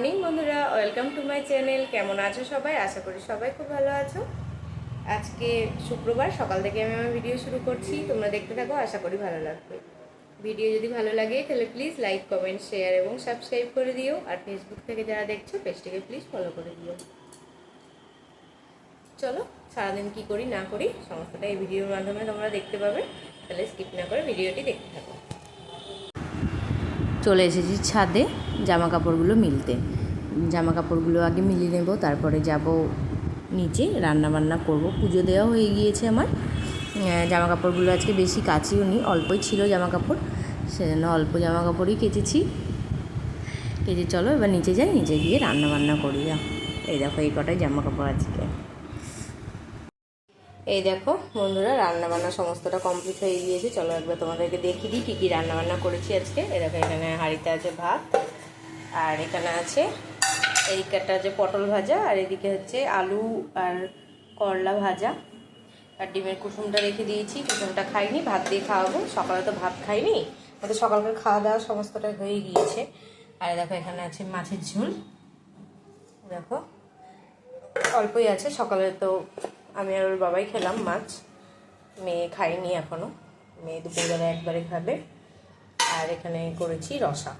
Morning বন্ধুরা, welcome to my channel. কেমন আছো সবাই? আশা করি সবাই খুব ভালো আছো। আজকে শুক্রবার, সকাল থেকে আমি আমার ভিডিও শুরু করছি। তোমরা দেখতে থাকো, আশা করি ভালো লাগবে। ভিডিও যদি ভালো লাগে, তাহলে প্লিজ লাইক কমেন্ট শেয়ার এবং সাবস্ক্রাইব করে দিও। আর ফেসবুক থেকে যারা দেখছ পেজটিকে প্লিজ ফলো করে দিও। চলো, সারাদিন কি করি, না করি সমস্তটা এই ভিডিওর মাধ্যমে তোমরা দেখতে পাবে। তাহলে স্কিপ না করে ভিডিওটি দেখতে থাকো। চলে এসেছি ছাদে জামা কাপড়গুলো মিলতে। জামা কাপড়গুলো আগে মিলিয়ে নেব, তারপরে যাব নিচে রান্না বান্না করব। পুজো দেওয়া হয়ে গিয়েছে আমার। জামা কাপড়গুলো আজকে বেশি কাচিও নি অল্পই ছিল জামা কাপড় সেজন্য অল্প জামা কাপড়ই কেচেছি। কেচে চলো, এবার নিচে যাই, নিচে গিয়ে রান্না বান্না করি। যা এই দেখো, এই কটাই জামা কাপড় আজকে। এই দেখো, বন্ধুরা রান্না বান্না সমস্তটা কমপ্লিট হয়ে গিয়েছে। চলো একবার তোমাদেরকে দেখিয়ে দিই কী কী রান্নাবান্না করেছি আজকে। দেখো, এখানে হাঁড়িতে আছে ভাত, আর এখানে আছে এদিকটা আছে পটল ভাজা, আর এদিকে হচ্ছে আলু আর করলা ভাজা। আর ডিমের কুসুমটা রেখে দিয়েছি, কুসুমটা খাইনি, ভাত দিয়ে খাওয়াবো। সকালে তো ভাত খাইনি, আমাদের সকালকার খাওয়া দাওয়া সমস্তটা হয়ে গিয়েছে। আর দেখো, এখানে আছে মাছের ঝোল। দেখো, অল্পই আছে, সকালে তো আমি আর ওর বাবাই খেলাম মাছ। মেয়ে খাইনি এখনও মেয়ে দুপুরবেলা একবারে খাবে। আর এখানে করেছি রসা।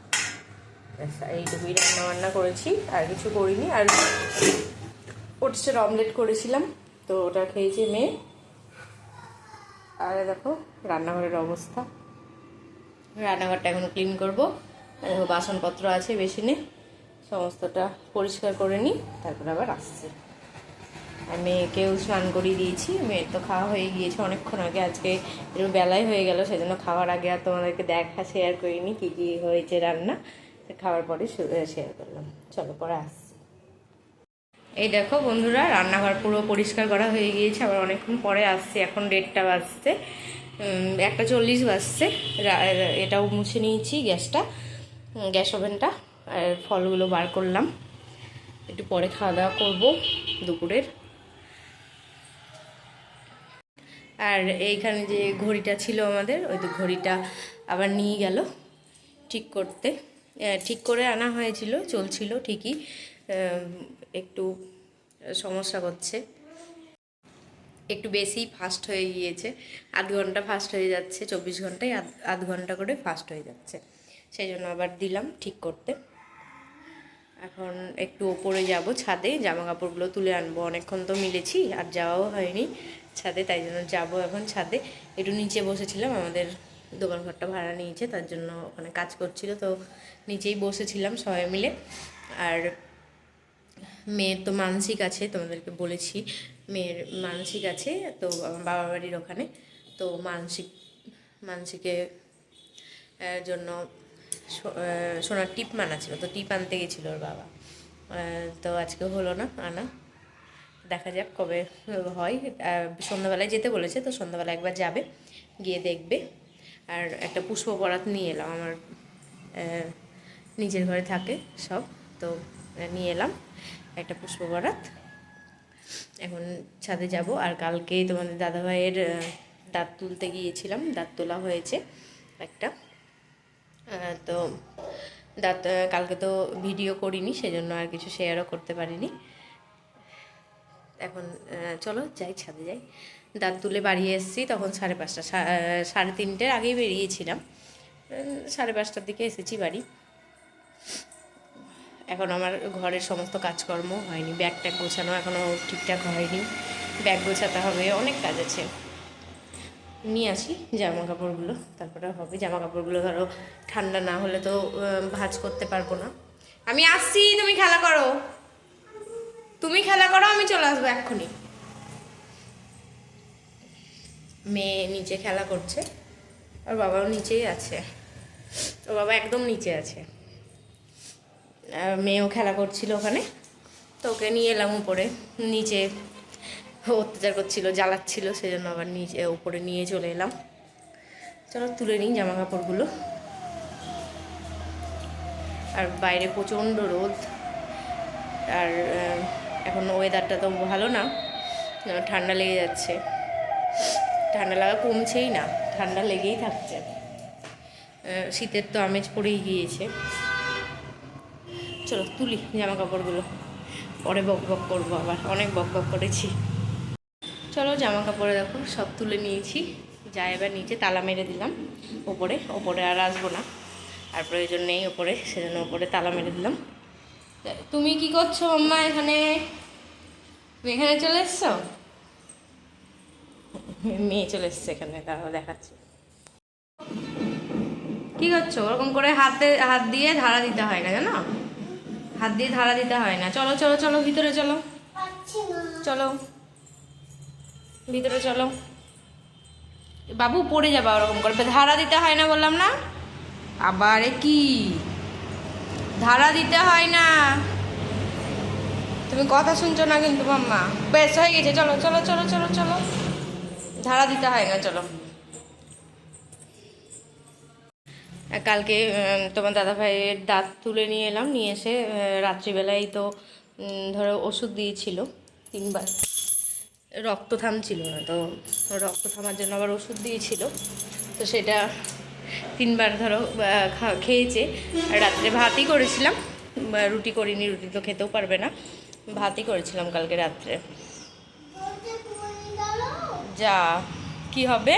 এইটুকুই রান্না বান্না করেছি। আর কিছু করিনি। আর ওটসের অমলেট করেছিলাম, তো ওটা খেয়েছে মেয়ে। আর দেখো, রান্নাঘরের অবস্থা। রান্নাঘরটা এখন ক্লিন করব। বাসনপত্র আছে বেশি নেই সমস্তটা পরিষ্কার করে নিই। তারপর আবার আসছি। আর মেয়েকেও স্নান করিয়ে দিয়েছি, মেয়ের তো খাওয়া হয়ে গিয়েছে অনেকক্ষণ আগে, আজকে একটু বেলায় হয়ে গেল, সেজন্য খাওয়ার আগে আর তোমাদেরকে দেখা শেয়ার করিনি কী কী হয়েছে রান্না খাওয়ার পরে শেয়ার করলাম। চলো, পরে আসছি। এই দেখো বন্ধুরা, রান্নাঘর পুরো পরিষ্কার করা হয়ে গিয়েছে, আবার অনেকক্ষণ পরে আসছে, এখন দেড়টা বাজছে একটা চল্লিশ বাজছে এটাও মুছে নিয়েছি গ্যাসটা গ্যাস ওভেনটা, আর ফলগুলো বার করলাম, একটু পরে খাওয়া দাওয়া করব দুপুরের। আর এইখানে যে ঘড়িটা ছিল আমাদের, ওই তো ঘড়িটা আবার নিয়ে গেল ঠিক করতে। ঠিক করে আনা হয়েছিল, চলছিল ঠিকই। একটু সমস্যা করছে একটু বেশি ফাস্ট হয়ে গিয়েছে। আধ ঘণ্টা ফাস্ট হয়ে যাচ্ছে, চব্বিশ ঘন্টায় আধ আধ ঘণ্টা করে ফাস্ট হয়ে যাচ্ছে। সেই জন্য আবার দিলাম ঠিক করতে। এখন একটু ওপরে যাব ছাদে জামা কাপড়গুলো তুলে আনব। অনেকক্ষণ তো মিলেছি, আর যাওয়াও হয়নি। ছাদে, তাই জন্য যাব এখন ছাদে। একটু নিচে বসেছিলাম, আমাদের দোকান ঘরটা ভাড়া নিয়েছে, তার জন্য ওখানে কাজ করছিল, তো নিচেই বসেছিলাম সবাই মিলে। আর মেয়ের তো মানসিক আছে, তোমাদেরকে বলেছি, মেয়ের মানসিক আছে, তো আমার বাবা বাড়ির ওখানে, তো মানসিক, মানসিকে জন্য সোনার টিপ মানা ছিল, তো টিপ আনতে গেছিল ওর বাবা। তো আজকে হলো না আনা। দেখা যাক কবে হয়। সন্ধ্যাবেলায় যেতে বলেছে, তো সন্ধ্যাবেলা একবার যাবে, গিয়ে দেখবে। আর একটা পুষ্প পরাত নিয়ে এলাম আমার নিজের ঘরে থাকে সব, তো নিয়ে এলাম একটা পুষ্প পরাত এখন ছাদে যাব, আর কালকে তোমাদের দাদাভাইয়ের দাঁত তুলতে গিয়েছিলাম, দাঁত তোলা হয়েছে একটা। তো, দাঁত কালকে তো ভিডিও করিনি, সেজন্য আর কিছু শেয়ারও করতে পারিনি। এখন চলো যাই, ছাদে যাই। দাঁত তুলে বাড়ি এসেছি, তখন সাড়ে পাঁচটা সাড়ে তিনটের আগেই বেরিয়েছিলাম। সাড়ে পাঁচটার দিকে এসেছি বাড়ি। এখন আমার ঘরের সমস্ত কাজকর্ম হয়নি ব্যাগ ট্যাগ গোছানো এখনও ঠিকঠাক হয়নি। ব্যাগ গোছাতে হবে, অনেক কাজ আছে। নিয়ে আসি জামা কাপড়গুলো তারপরে হবে জামা কাপড়গুলো ধরো, ঠান্ডা না হলে তো ভাঁজ করতে পারব না। আমি আসছি, তুমি খেলা করো। তুমি খেলা করো, আমি চলে আসব এক্ষুনি। মেয়ে নিচে খেলা করছে। আর বাবাও নিচেই আছে। ওর বাবা একদম নিচে আছে। মেয়েও খেলা করছিল ওখানে। তো ওকে নিয়ে এলাম উপরে। নিচে অত্যাচার করছিল, জ্বালাচ্ছিল, সেজন্য আবার নিচে, উপরে নিয়ে চলে এলাম। চলো তুলে নিই জামা কাপড়গুলো আর বাইরে প্রচণ্ড রোদ। আর এখন ওয়েদারটা তো ভালো না ঠান্ডা লেগে যাচ্ছে। ঠান্ডা লাগা কমছেই না, ঠান্ডা লেগেই থাকছে। শীতের তো আমেজ পড়েই গিয়েছে। চলো তুলি জামা কাপড়গুলো পরে বক বক করব আবার, অনেক বক বক করেছি। চলো জামা কাপড়ে দেখো, সব তুলে নিয়েছি। যা এবার নিচে তালা মেরে দিলাম, ওপরে ওপরে আর আসব না। আর প্রয়োজন নেই ওপরে, সেজন্য ওপরে তালা মেরে দিলাম। তুমি কি করছ আম্মা এখানে? এখানে চলে এসছো? মেয়ে চলে এসছে এখানে তারা দেখাচ্ছে। কি করছ? ওরকম করে হাতে হাত দিয়ে ধারা দিতে হয় না জানো? হাত দিয়ে ধারা দিতে হয় না। চলো চলো চলো ভিতরে চলো। চলো। ভিতরে চলো। বাবু পড়ে যাবা ওরকম করে। ধারা দিতে হয় না বললাম না? আবার কি? ধারা দিতে হয় না। তুমি কথা শুনছো না কিন্তু মাম্মা? বেশ, হয়ে গেছে। চলো চলো চলো চলো চলো। ধারা দিতে হয় না, চলো। কালকে তোমার দাদা ভাইয়ের দাঁত তুলে নিয়ে এলাম। নিয়ে এসে রাত্রিবেলায় তো ধরো ওষুধ দিয়েছিল তিনবার। রক্ত থামছিল না, তো রক্ত থামার জন্য আবার ওষুধ দিয়েছিল। তো সেটা তিনবার ধরো খেয়েছে। রাত্রে ভাতই করেছিলাম। রুটি করিনি, রুটি তো খেতেও পারবে না। ভাতই করেছিলাম কালকে রাত্রে। যা, কি হবে?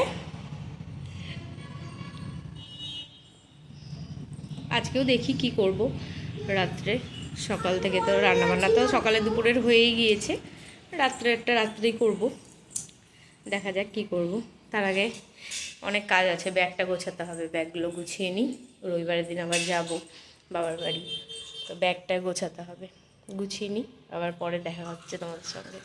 আজকেও দেখি কি করব রাত্রে। সকাল থেকে তো রান্নাবান্না তো সকালে দুপুরের হয়েই গিয়েছে। রাত্রে একটা রাত্রেই করব। দেখা যাক কি করব। তার আগে অনেক কাজ আছে, ব্যাগটা গোছাতে হবে, ব্যাগগুলো গুছিয়ে নিই। রবিবারের দিন আবার যাব বাবার বাড়ি, তো ব্যাগটা গোছাতে হবে, গুছিয়ে নিই, আবার পরে দেখা হচ্ছে তোমাদের সঙ্গে।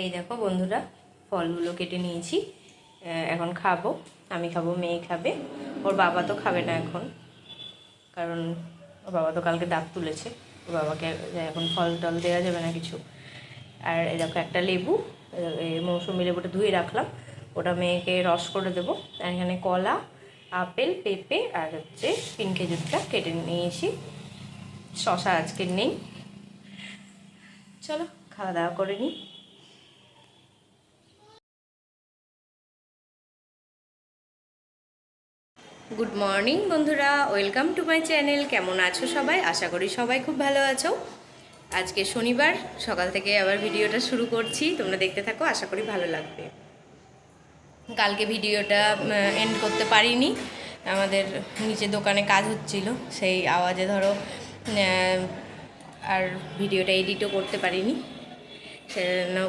এই দেখো বন্ধুরা, ফলগুলো কেটে নিয়েছি এখন খাব, আমি খাব, মেয়ে খাবে, ওর বাবা তো খাবে না এখন, কারণ ওর বাবা তো কালকে দাঁত তুলেছে, ওর বাবাকে এখন ফল টল দেওয়া যাবে না কিছু। আর এই দেখো একটা লেবু মৌসুমি লেবুটা ধুয়ে রাখলাম। ওটা মেয়েকে রস করে দেবো। আর এখানে কলা, আপেল, পেঁপে আর হচ্ছে তিন খেজুরটা কেটে নিয়েছি। শশা আজকে নেই। চলো, খাওয়া দাওয়া করে নিই। গুড মর্নিং বন্ধুরা, ওয়েলকাম টু মাই চ্যানেল। কেমন আছো সবাই? আশা করি সবাই খুব ভালো আছো। আজকে শনিবার, সকাল থেকে আবার ভিডিওটা শুরু করছি। তোমরা দেখতে থাকো, আশা করি ভালো লাগবে। কালকে ভিডিওটা এন্ড করতে পারিনি। আমাদের নিচে দোকানে কাজ হচ্ছিল, সেই আওয়াজে ধরো আর ভিডিওটা এডিটও করতে পারিনি।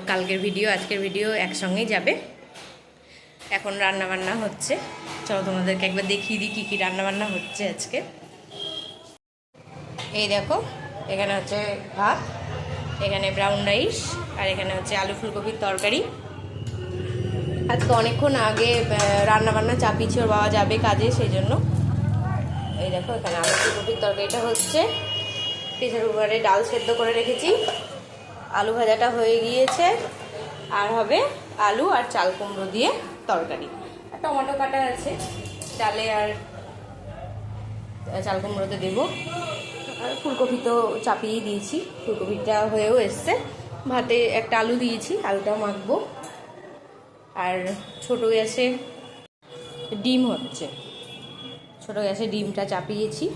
কালকের ভিডিও, আজকের ভিডিও একসঙ্গেই যাবে। এখন রান্না বান্না হচ্ছে। চলো তোমাদেরকে একবার দেখিয়ে দিই কী কী রান্নাবান্না হচ্ছে আজকে। এই দেখো এখানে হচ্ছে ভাত, এখানে ব্রাউন রাইস আর এখানে হচ্ছে আলু ফুলকপির তরকারি। আজকে অনেকক্ষণ আগে রান্না বান্না চাপিয়েছি, ওর বাবা যাবে কাজে সেই জন্য এই দেখো, এখানে আলু ফুলকপির তরকারিটা হচ্ছে। প্রেসার কুকারে ডাল সেদ্ধ করে রেখেছি। আলু ভাজাটা হয়ে গিয়েছে। আর হবে আলু আর চাল কুমড়ো দিয়ে তরকারি। আর টমেটো কাটা আছে। ডালে আর চাল কুমড়োতে দেবো। ফুলকপি তো চাপিয়েই দিয়েছি। ফুলকপিটা হয়েও এসছে। ভাতে একটা আলু দিয়েছি, আলুটাও মাখবো। আর ছোটো গ্যাসে ডিম হচ্ছে। ছোটো গ্যাসে ডিমটা চাপিয়েছি।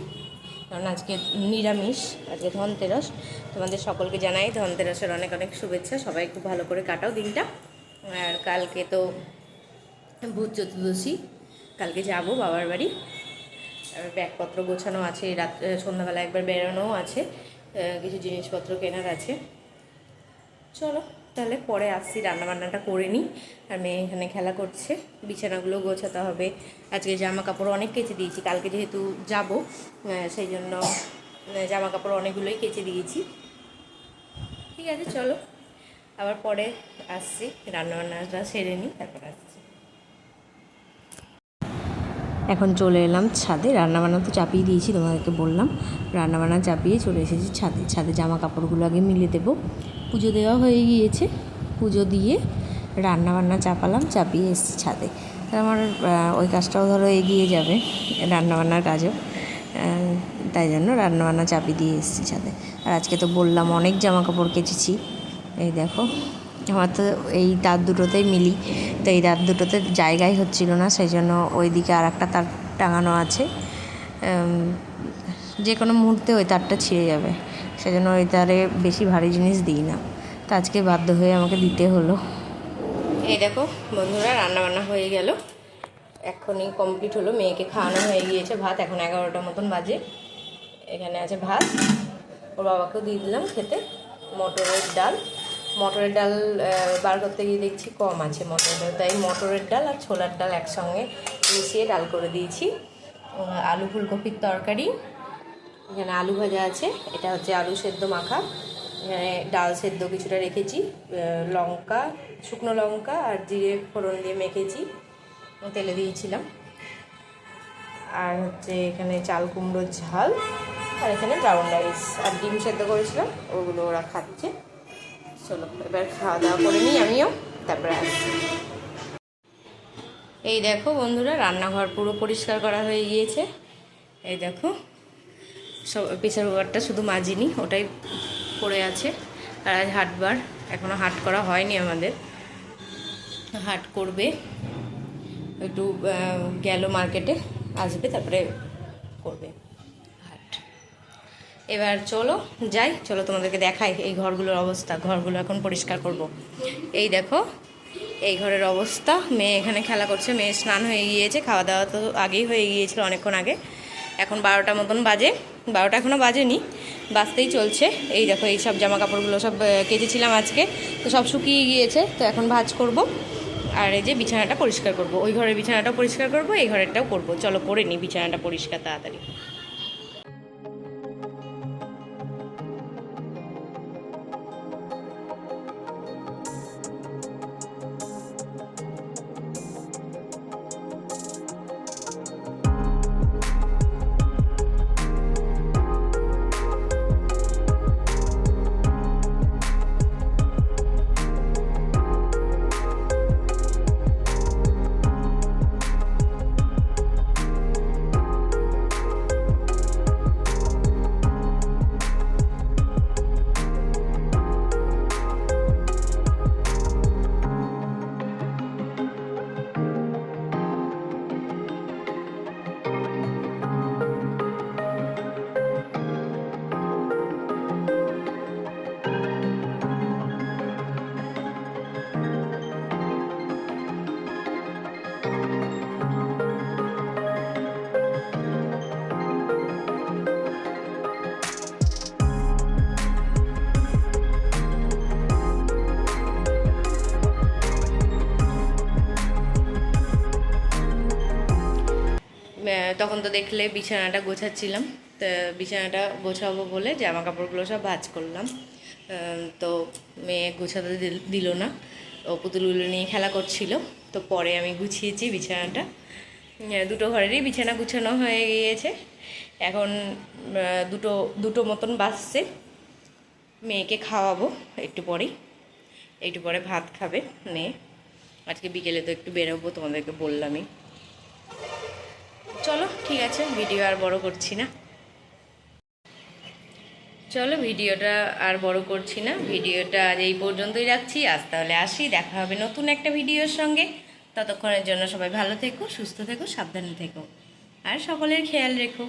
কারণ আজকে নিরামিষ, আজকে ধনতেরস। তোমাদের সকলকে জানাই ধনতেরসের অনেক অনেক শুভেচ্ছা। সবাই খুব ভালো করে কাটাও দিনটা। আর কালকে তো ভূত চতুর্দশী। কালকে যাব বাবার বাড়ি। ব্যাগপত্র গোছানো আছে রাত সন্ধ্যাবেলা একবার বেরোনোও আছে কিছু জিনিসপত্র কেনার আছে। চলো, তাহলে পরে আসছি, রান্নাবান্নাটা করে নিই। আর মেয়ে এখানে খেলা করছে, বিছানাগুলো গোছাতে হবে। আজকে জামা কাপড় অনেক কেচে দিয়েছি, কালকে যেহেতু যাব সেই জন্য জামা কাপড় অনেকগুলোই কেচে দিয়েছি। ঠিক আছে, চলো। আবার পরে আসছি, রান্নাবান্নাটা সেরে নিই, তারপর আসছি। এখন চলে এলাম ছাদে। রান্নাবান্না তো চাপিয়ে দিয়েছি, তোমাদেরকে বললাম। রান্নাবান্না চাপিয়ে চলে এসেছি ছাদে। ছাদে জামা কাপড়গুলো আগে মিলে দেবো। পুজো দেওয়া হয়ে গিয়েছে। পুজো দিয়ে রান্নাবান্না চাপালাম, চাপিয়ে এসেছি ছাদে। আমার ওই কাজটাও ধরো এগিয়ে যাবে, রান্নাবান্নার কাজও। তাই জন্য রান্নাবান্না চাপিয়ে দিয়ে এসেছি ছাদে। আর আজকে তো বললাম অনেক জামা কাপড় কেচেছি। এই দেখো আমার তো এই দাঁত দুটোতেই মিলি। তো এই দাঁত দুটোতে জায়গাই হচ্ছিল না সেই জন্য ওই দিকে আর একটা তার টাঙানো আছে। যে কোনো মুহূর্তে ওই তারটা ছিঁড়ে যাবে। সেজন্য ওই তারে বেশি ভারী জিনিস দিই না। তো আজকে বাধ্য হয়ে আমাকে দিতে হলো। এই দেখো বন্ধুরা রান্না বান্না হয়ে গেল। এখনই কমপ্লিট হলো। মেয়েকে খাওয়ানো হয়ে গিয়েছে ভাত। এখন এগারোটার মতন বাজে। এখানে আছে ভাত। ওর বাবাকেও দিয়ে দিলাম খেতে। মটরের ডাল। মটরের ডাল বার করতে গিয়ে দেখছি কম আছে মটরের ডাল। তাই মটরের ডাল আর ছোলার ডাল একসঙ্গে মিশিয়ে ডাল করে দিয়েছি। আলু ফুলকপির তরকারি। এখানে আলু ভাজা আছে, এটা হচ্ছে আলু সেদ্ধ মাখা। এখানে ডাল সেদ্ধ কিছুটা রেখেছি লঙ্কা, শুকনো লঙ্কা আর জিরে ফোড়ন দিয়ে মেখেছি, তেলে দিয়েছিলাম। আর হচ্ছে এখানে চাল কুমড়োর ঝাল, আর এখানে ব্রাউন রাইস। আর ডিম সেদ্ধ করেছিলাম, ওগুলো ওরা খাচ্ছে। চলো, এবার খাওয়া দাওয়া করে নিই আমিও, তারপরে এই দেখো বন্ধুরা, রান্নাঘর পুরো পরিষ্কার করা হয়ে গিয়েছে। এই দেখো, সব প্রেশার কুকারটা শুধু মাজিনি, ওটাই পড়ে আছে। আর আজ হাটবার এখনও হাট করা হয়নি আমাদের। হাট করবে, একটু গেল মার্কেটে, আসবে, তারপরে করবে। এবার চলো, যাই, চলো তোমাদেরকে দেখাই এই ঘরগুলোর অবস্থা। ঘরগুলো এখন পরিষ্কার করব। এই দেখো, এই ঘরের অবস্থা। মেয়ে এখানে খেলা করছে, মেয়ে স্নান হয়ে গিয়েছে খাওয়া দাওয়া তো আগেই হয়ে গিয়েছিল অনেকক্ষণ আগে। এখন বারোটা মতন বাজে, বারোটা এখনও বাজেনি, বাজতেই চলছে। এই দেখো, এই সব জামা কাপড়গুলো সব কেচেছিলাম আজকে, তো সব শুকিয়ে গিয়েছে, তো এখন ভাজ করব। আর এই যে বিছানাটা পরিষ্কার করব, ওই ঘরের বিছানাটাও পরিষ্কার করব, এই ঘরেরটাও করব। চলো, করে নিই বিছানাটা পরিষ্কার তাড়াতাড়ি। তখন তো দেখলে বিছানাটা গোছাচ্ছিলাম, তো বিছানাটা গোছাবো বলে জামা কাপড়গুলো সব ভাজ করলাম। তো মেয়ে গোছাতে দিল- না। ও পুতুল পুতুলগুলো নিয়ে খেলা করছিল, তো পরে আমি গুছিয়েছি বিছানাটা। দুটো ঘরেরই বিছানা গুছানো হয়ে গিয়েছে। এখন দুটো দুটো মতন বাজছে। মেয়েকে খাওয়াবো একটু পরেই। একটু পরে ভাত খাবে মেয়ে আজকে বিকেলে তো একটু বেরোবো, তোমাদেরকে বললামই। চলো, ঠিক আছে ভিডিও আর বড় করছি না। চলো ভিডিওটা আর বড় করছি না। ভিডিওটা আজ এই পর্যন্তই রাখছি। আজ তাহলে আসি, দেখা হবে নতুন একটা ভিডিওর সঙ্গে। ততক্ষণের জন্য সবাই ভালো থেকো, সুস্থ থেকো, সাবধানে থেকো। আর সকলের খেয়াল রেখো।